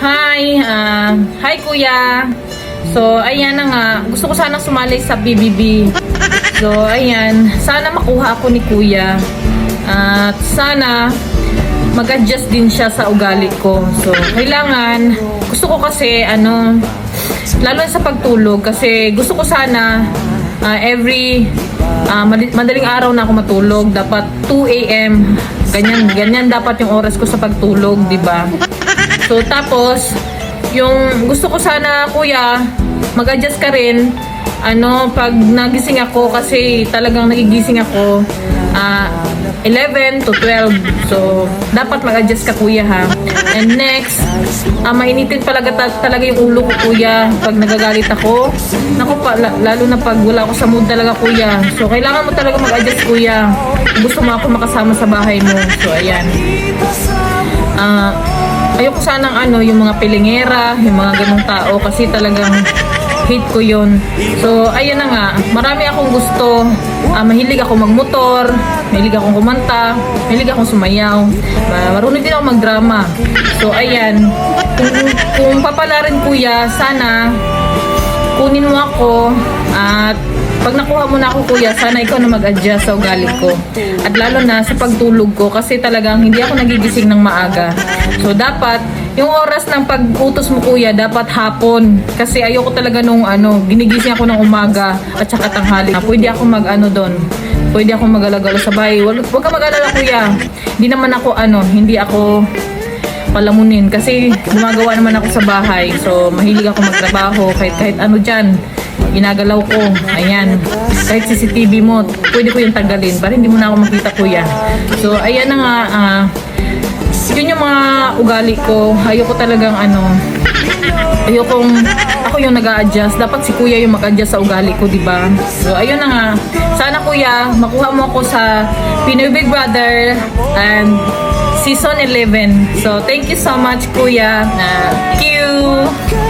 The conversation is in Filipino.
Hi, ah, hi kuya. So, ayan na nga. Gusto ko sana sumali sa BBB. So, ayan. Sana makuha ako ni kuya. At sana mag-adjust din siya sa ugali ko. So, kailangan, gusto ko kasi, ano, lalo sa pagtulog, kasi gusto ko sana ah, every mad- madaling araw na ako matulog. Dapat 2 a.m. Ganyan, ganyan dapat yung oras ko sa pagtulog, di ba? So, tapos, yung gusto ko sana, kuya, mag-adjust ka rin. Ano, pag nagising ako, kasi talagang nagigising ako, ah, 11 to 12. So, dapat mag-adjust ka, kuya, ha? And next, ah, mainitin talaga, ta- talaga yung ulo ko, kuya, pag nagagalit ako. Naku, pa, la- lalo na pag wala ako sa mood talaga, kuya. So, kailangan mo talaga mag-adjust, kuya. Gusto mo ako makasama sa bahay mo. So, ayan. Ah, ayoko sanang ano, yung mga pilingera, yung mga ganong tao kasi talagang hate ko yon. So, ayun na nga, marami akong gusto. Ah, mahilig ako magmotor, mahilig akong kumanta, mahilig akong sumayaw. Ma- marunong din ako magdrama. So, ayan. Kung, kung papalarin kuya, sana kunin mo ako at pag nakuha mo na ako kuya, sana ikaw na mag-adjust sa ugali ko. At lalo na sa pagtulog ko kasi talagang hindi ako nagigising ng maaga. So dapat yung oras ng pag-utos mo kuya, dapat hapon. Kasi ayoko talaga nung ano, ginigising ako ng umaga at saka tanghali. Pwede ako mag-ano doon. Pwede ako mag-alagalo sa bahay. Huwag, huwag ka mag-alala kuya. Hindi naman ako ano, hindi ako palamunin kasi gumagawa naman ako sa bahay. So, mahilig ako magtrabaho kahit kahit ano dyan. Ginagalaw ko. Ayan. Kahit CCTV mo, pwede ko yung tanggalin para hindi mo na ako makita kuya. So, ayan na nga. ah, yun yung mga ugali ko. Ayoko talagang ano, ayokong ako yung nag adjust Dapat si kuya yung mag-adjust sa ugali ko, di ba? So, ayun na nga. Sana kuya, makuha mo ako sa Pinoy Big Brother and season 11. So, thank you so much, kuya. Thank you.